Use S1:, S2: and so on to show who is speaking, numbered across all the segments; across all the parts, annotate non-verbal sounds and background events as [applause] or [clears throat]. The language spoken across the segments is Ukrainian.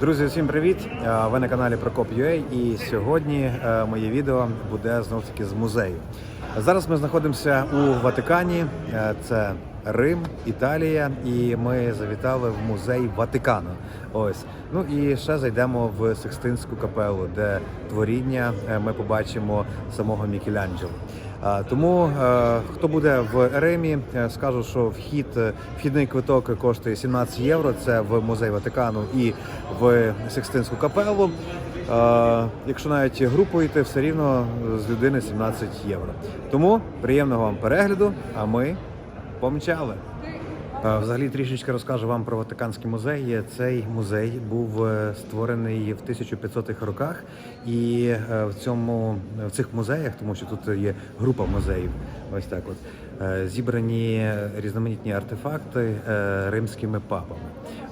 S1: Друзі, всім привіт! Е, Ви на каналі Прокоп.ua і сьогодні е, моє відео буде знов таки з музею. Зараз ми знаходимося у Ватикані, Е, це Рим, Італія, і ми завітали в музей Ватикану. Ось ну і ще зайдемо в Сикстинську капелу, де творіння ми побачимо самого Мікеланджело. Тому е, хто буде в Римі, е, скажу, що вхід е, вхідний квиток коштує 17 євро. Це в музей Ватикану і в Сикстинську капелу. Якщо навіть групу йти, все рівно з людини 17 євро. Тому приємного вам перегляду. А ми помчали. Взагалі трішечки розкажу вам про Ватиканський музей. Цей музей був е, створений в 1500-х роках, і е, в цьому в цих музеях, тому що тут є група музеїв, ось так от е, зібрані різноманітні артефакти римськими папами.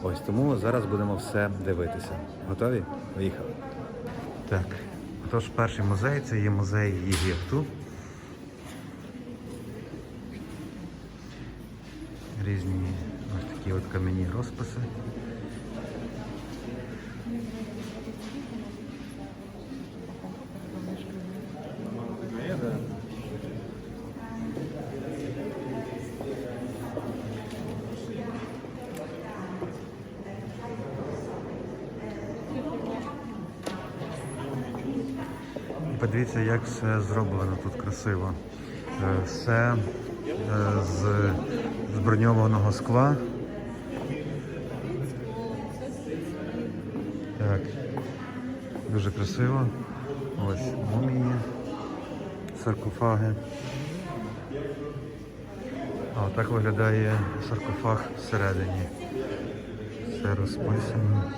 S1: Ось тому зараз будемо все дивитися. Готові? Поїхали. Так, тож перший музей це є музей Єгипту. Різні ось такі от кам'яні розписи. Подивіться, як все зроблено тут красиво. Е, Все з, з броньованого скла. Так. Дуже красиво. Ось мумії, саркофаги. А так виглядає саркофаг всередині. Все розписано.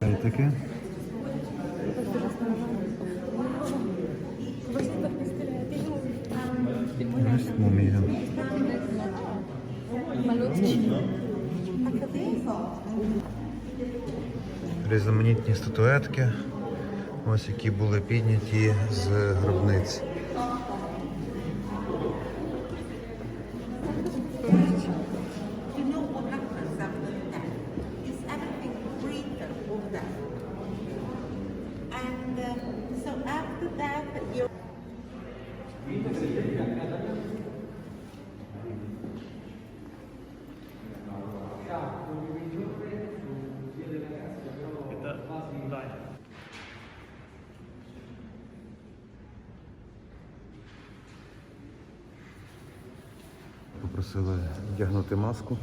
S1: Та таке. Ось мумія. Різноманітні статуетки, ось які були підняті з гробниць. Вдягнути маску.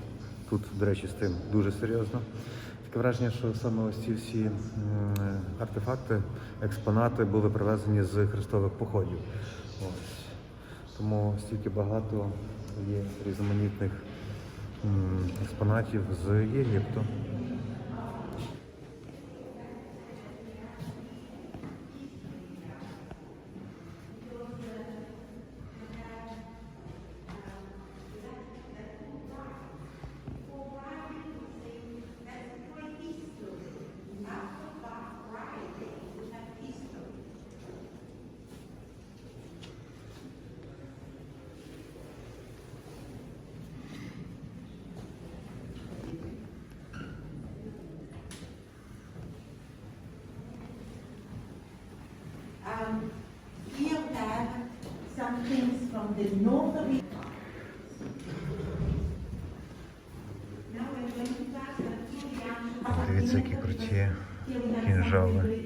S1: Тут, до речі, з тим дуже серйозно. Таке враження, що саме ось ці всі артефакти, експонати були привезені з хрестових походів. Ось. Тому стільки багато є різноманітних експонатів з Єгипту.
S2: Um, here we have some things from the north of ancient
S1: Дивіться, які круті кінжали.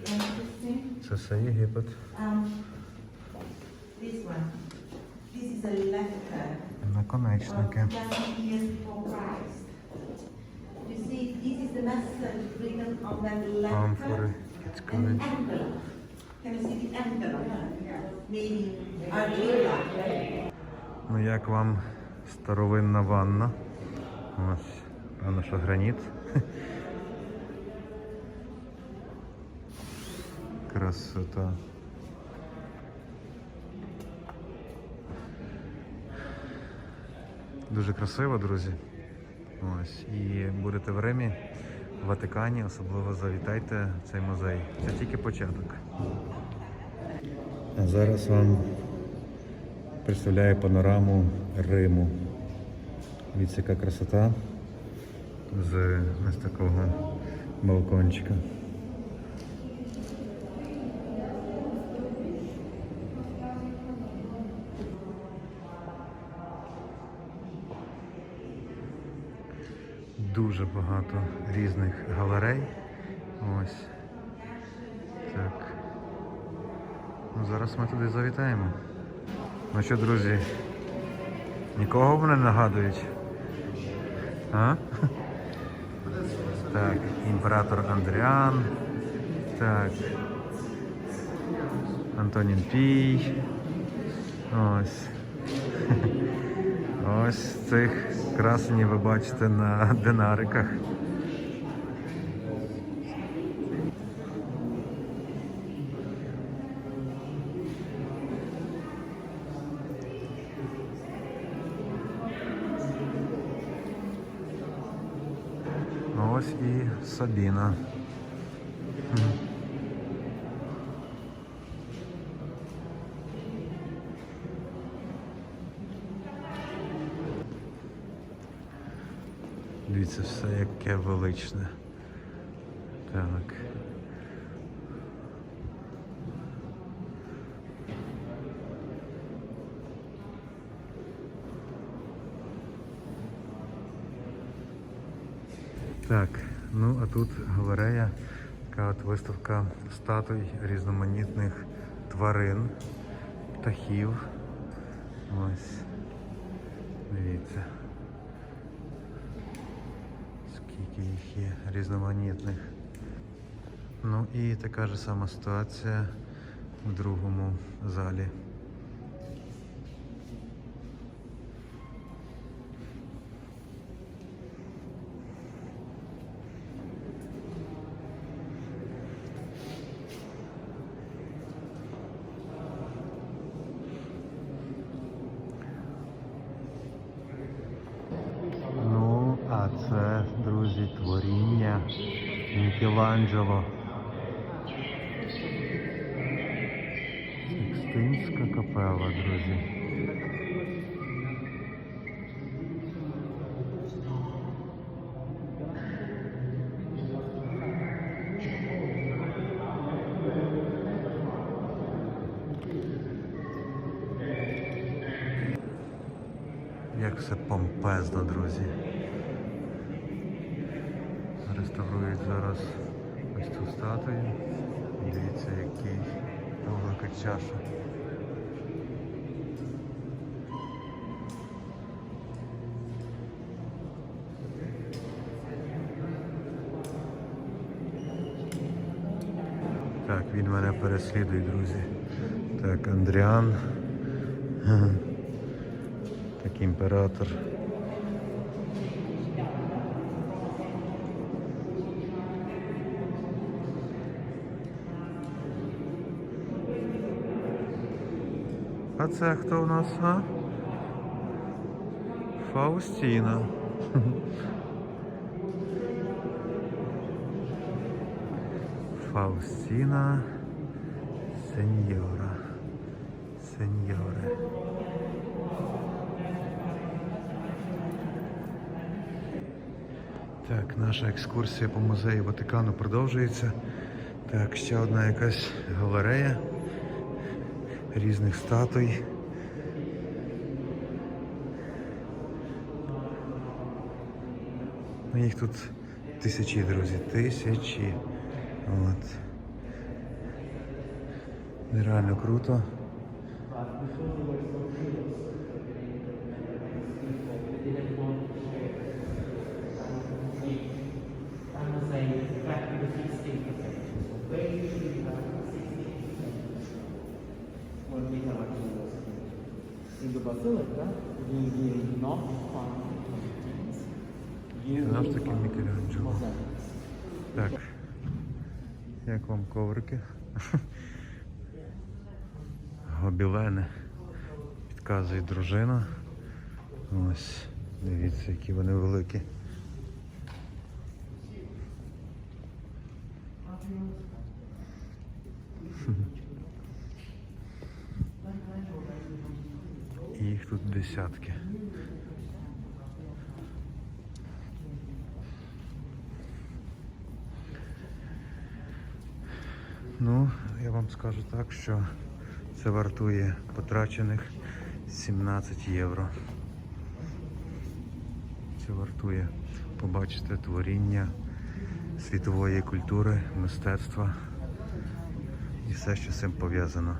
S1: Це все Єгипет.
S2: Um, this one. This is a letter of
S1: Наконечники. Амфори.
S2: Envelope.
S1: Ну як вам старовинна ванна? Ось, певно, що граніт. [laughs] Красота. Дуже красиво, друзі. Ось. І будете в Римі, Ватикані, особливо завітайте в цей музей. Це тільки початок. А зараз вам представляю панораму Риму. Дивіться, яка красота з ось такого балкончика. Дуже багато різних галерей. Ось. Так. Ну, зараз ми туди завітаємо. Ну що, друзі, нікого вони нагадують? А? Так, імператор Андріан. Так. Антонін Пій. Ось. [laughs] Ось цих красенів ви бачите на динариках. Ось і Сабіна. Дивіться, все яке величне. Так. Так, ну а тут галерея, така от виставка статуй різноманітних тварин, птахів. Ось. Дивіться. Скільки їх є різноманітних. Ну і така ж сама ситуація в другому залі. Ну, а це, друзі, творіння Мікеланджело. Сикстинська капела, друзі. Як все помпезно, друзі. Реставрують зараз ось цю статую. Дивіться, який велика чаша. Так, він мене переслідує, друзі. Так, Андріан. [laughs] Так, імператор. А це хто у нас, а? Фаустіна. Фаустіна Сеньора. Сеньоре. Так, наша екскурсія по музею Ватикану продовжується. Так, ще одна якась галерея різних статуй. Ну, їх тут тисячі, друзі, тисячі. От. Нереально круто.
S3: In the basilica, we will not find paintings. You
S1: Знову ж таки Мікеланджело. Так. Як вам коврики? Гобілени. Підказує дружина. Ось. Дивіться, які вони великі. десятки. Ну, я вам скажу так, що це вартує потрачених 17 євро. Це вартує побачити творіння світової культури, мистецтва і все, що з цим пов'язано.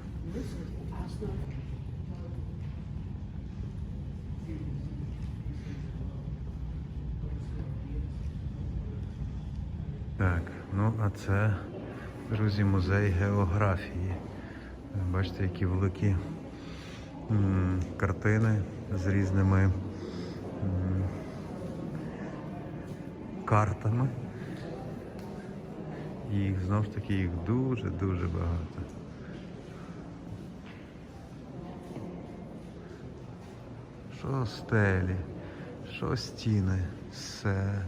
S1: А це, друзі, музей географії. Бачите, які великі картини з різними картами. І знову ж таки їх дуже-дуже багато. Що стелі, що стіни, все.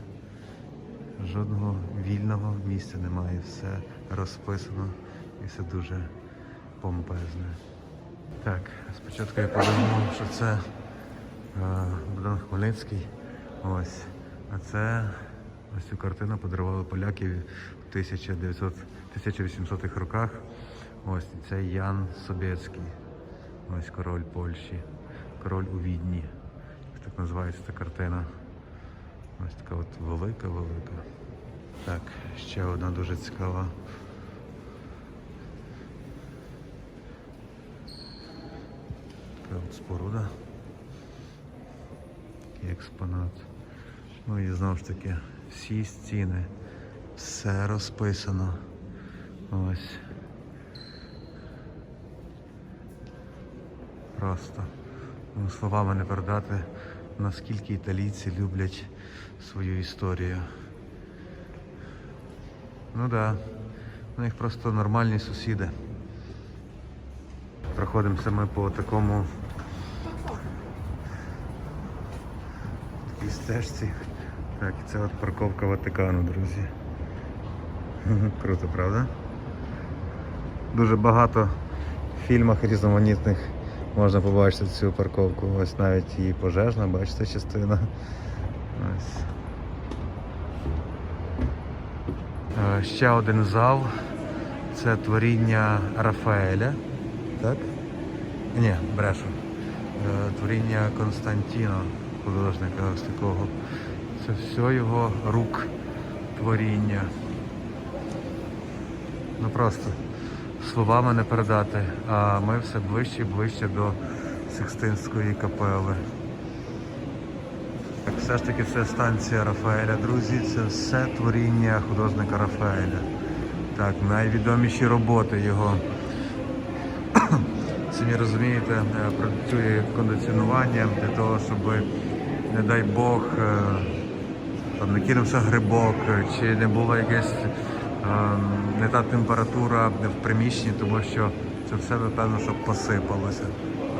S1: Жодного вільного місця немає, все розписано і все дуже помпезне. Так, спочатку я подумав, що це е, Богдан Хмельницький. Ось. А це ось цю картину подарували поляки в 1900, 1800-х роках. Ось це Ян Собєцький. Ось король Польщі. Король у Відні. Так називається ця картина. Ось така от велика-велика. Так, ще одна дуже цікава. Така от споруда. Такий експонат. Ну і знову ж таки всі стіни. Все розписано. Ось. Просто ну, словами не передати, наскільки італійці люблять свою історію. Ну да. у них просто нормальні сусіди. Проходимося ми по такому такій стежці. Так, це от парковка Ватикану, друзі. [laughs] Круто, правда? Дуже багато в фільмах різноманітних можна побачити цю парковку. Ось навіть і пожежна, бачите, частина. Ось. Ще один зал. Це творіння Рафаеля. Так? Ні, брешу. Е, Творіння Константіно, художника ось такого. Це все його рук творіння. Ну просто словами не передати. А ми все ближче і ближче до Сикстинської капели. Так, все ж таки це станція Рафаеля, друзі. Це все творіння художника Рафаеля. Так, найвідоміші роботи його. [clears throat] Самі розумієте, е, працює кондиціонування для того, щоб, не дай Бог, е, там не кинувся грибок, е, чи не була якась е, не та температура в приміщенні, тому що це все, напевно, щоб посипалося.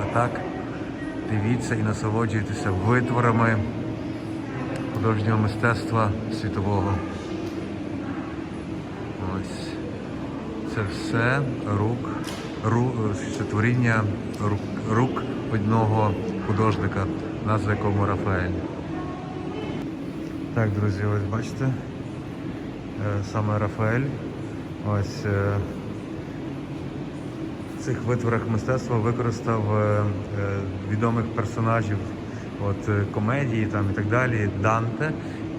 S1: А так, дивіться і насолоджуйтеся витворами художнього мистецтва світового. Ось. Це все рук, ру, це творіння рук, рук одного художника, назва якому Рафаель. Так, друзі, ось бачите, саме Рафаель. Ось е, в цих витворах мистецтва використав е, е, відомих персонажів от, е, комедії там, і так далі, Данте.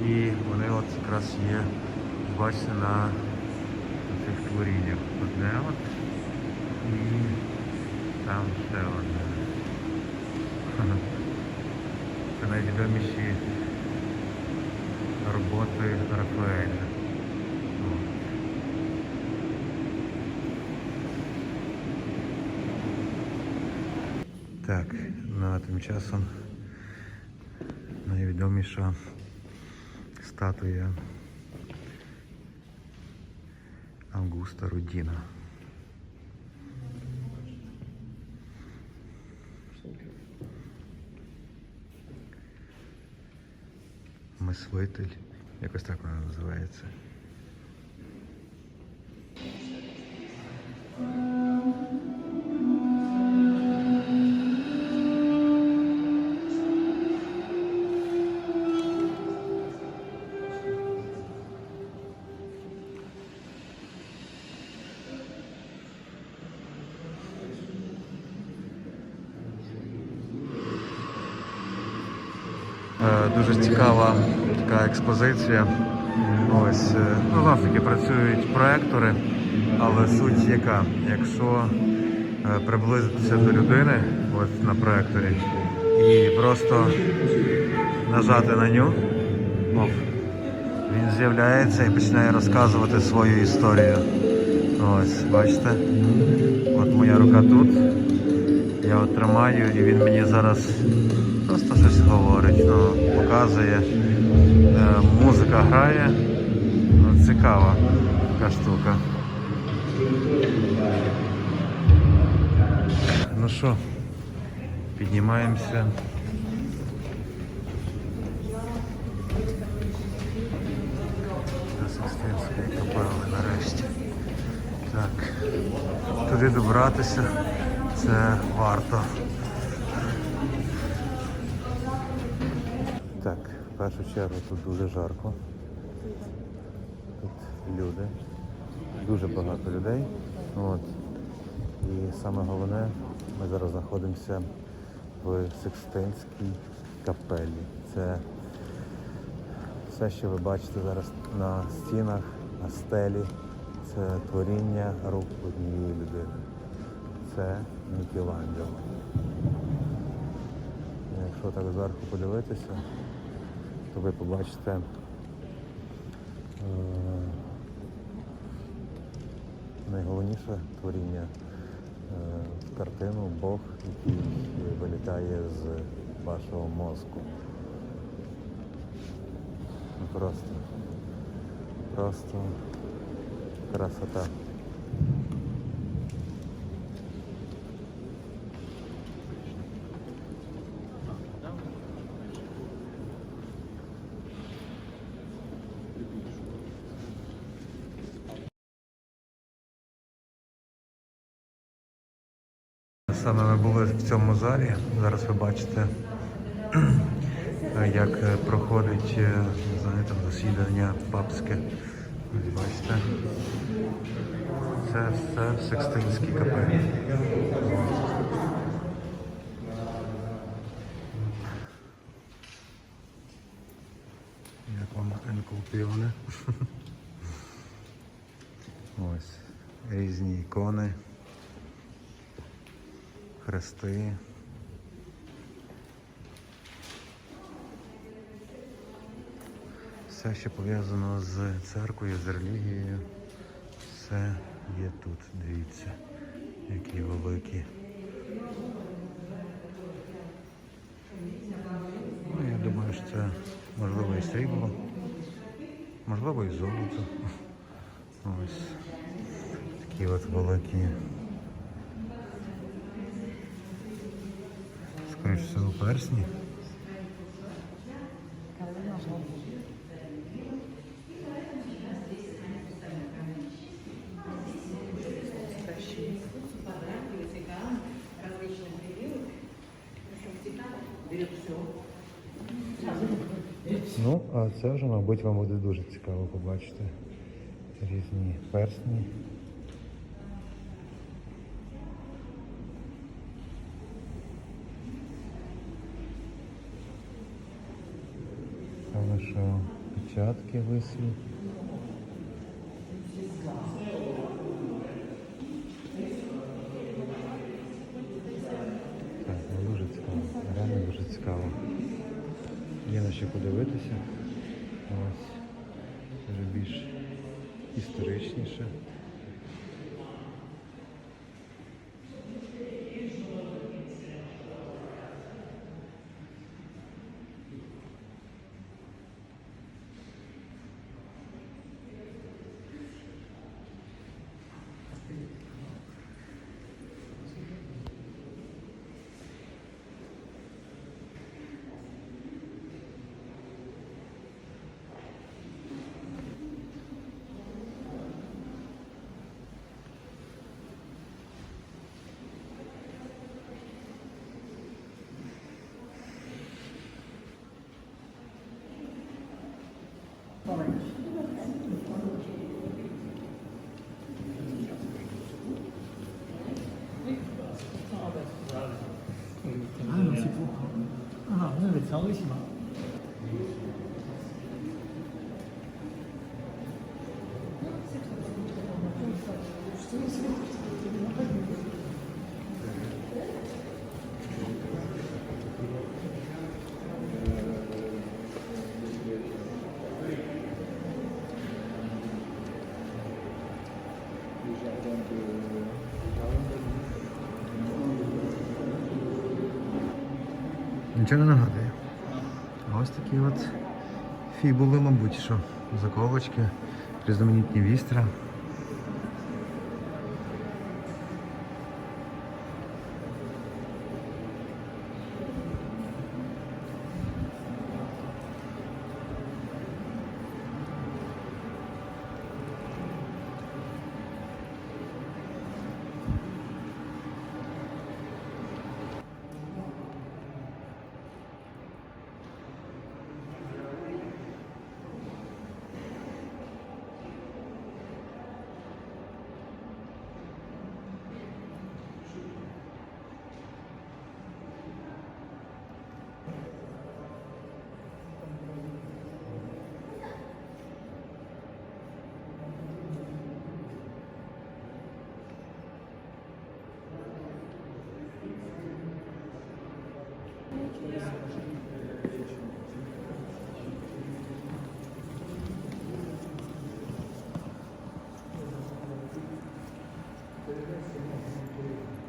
S1: І вони от якраз є, бачите, на цих творіннях. Одне от і там ще одне. [laughs] Це найвідоміші роботи Рафаеля. От. Так, ну а тим часом найвідоміша статуя Августа Рудіна. Мислитель, якось так вона називається. Дуже цікава така експозиція. Ось, е, ну, ж таки працюють проектори, але суть яка? Якщо е, приблизитися до людини ось на проекторі і просто нажати на ню, оп, він з'являється і починає розказувати свою історію. Ось, бачите? От моя рука тут. Я от тримаю і він мені зараз просто щось говорить, ну, показує. Е, музика грає. Ну, цікава така штука. Ну що, піднімаємося. Капели нарешті. Так, туди добратися це варто. Так, в першу чергу тут дуже жарко. Тут люди, дуже багато людей. От. І саме головне, ми зараз знаходимося в Секстинській капелі. Це все, що ви бачите зараз на стінах, на стелі, це творіння рук однієї людини. Це Мікеланджело. Якщо так зверху подивитися, то ви побачите е, найголовніше творіння е, картину Бог, який вилітає з вашого мозку. Ну, Просто, просто красота. Саме ми були в цьому залі. Зараз ви бачите, [clears throat] як е, проходить е, не знаю, там засідання папське. Бачите. Це все в Секстинській капелі. Як вам інкулпіони? [laughs] Ось різні ікони хрести. Все, що пов'язано з церквою, з релігією, все є тут. Дивіться, які великі. Ну, я думаю, що це можливо і срібло, можливо і золото. Ось такі от великі. Скоріше всього персні. Ну, а це вже, мабуть, вам буде дуже цікаво побачити різні персні. Саме що печатки висві. Так, ну дуже цікаво. Реально дуже цікаво. Є на що подивитися. Ось. Вже більш історичніше.
S3: 那得调得起吗？
S1: Нічого не нагадує. Ось такі от фібули, мабуть, що заколочки, різноманітні вістра.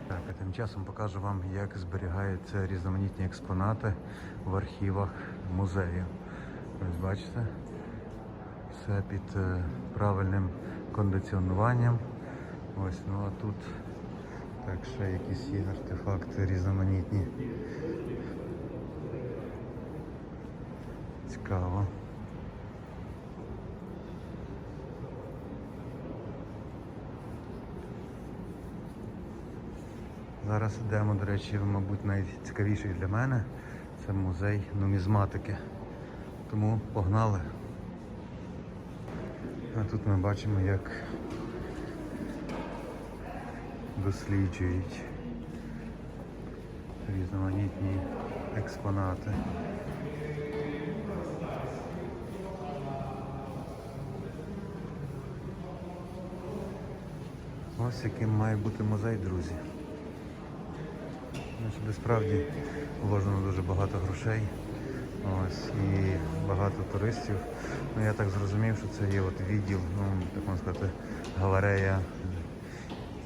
S1: Так, а тим часом покажу вам, як зберігаються різноманітні експонати в архівах музею. Ось бачите, все під е, правильним кондиціонуванням. Ось, ну а тут так ще якісь є артефакти різноманітні. Цікаво. Зараз йдемо, до речі, мабуть, найцікавіший для мене це музей нумізматики. Тому погнали. А тут ми бачимо, як досліджують різноманітні експонати. Ось яким має бути музей, друзі. Сюди справді вложено дуже багато грошей. Ось, і багато туристів. Ну я так зрозумів, що це є от відділ, ну, так можна сказати, галерея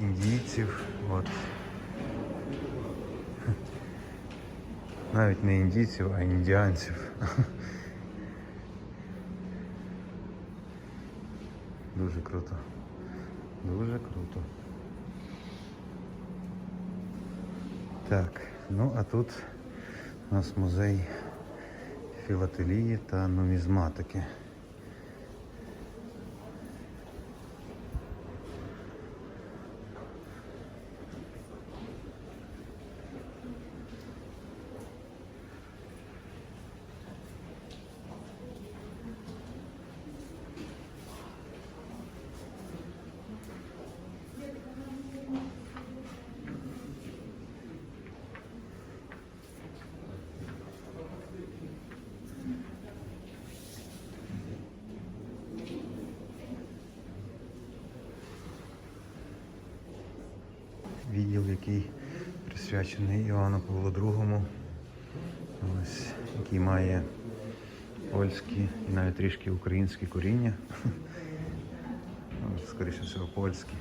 S1: індійців. От. [laughs] Навіть не індійців, а індіанців. [laughs] Дуже круто. Дуже круто. Так, ну а тут у нас музей філателії та нумізматики. відділ, який присвячений Івану Павлу II, ось, який має польські і навіть трішки українські коріння. [laughs] Скоріше всього польські.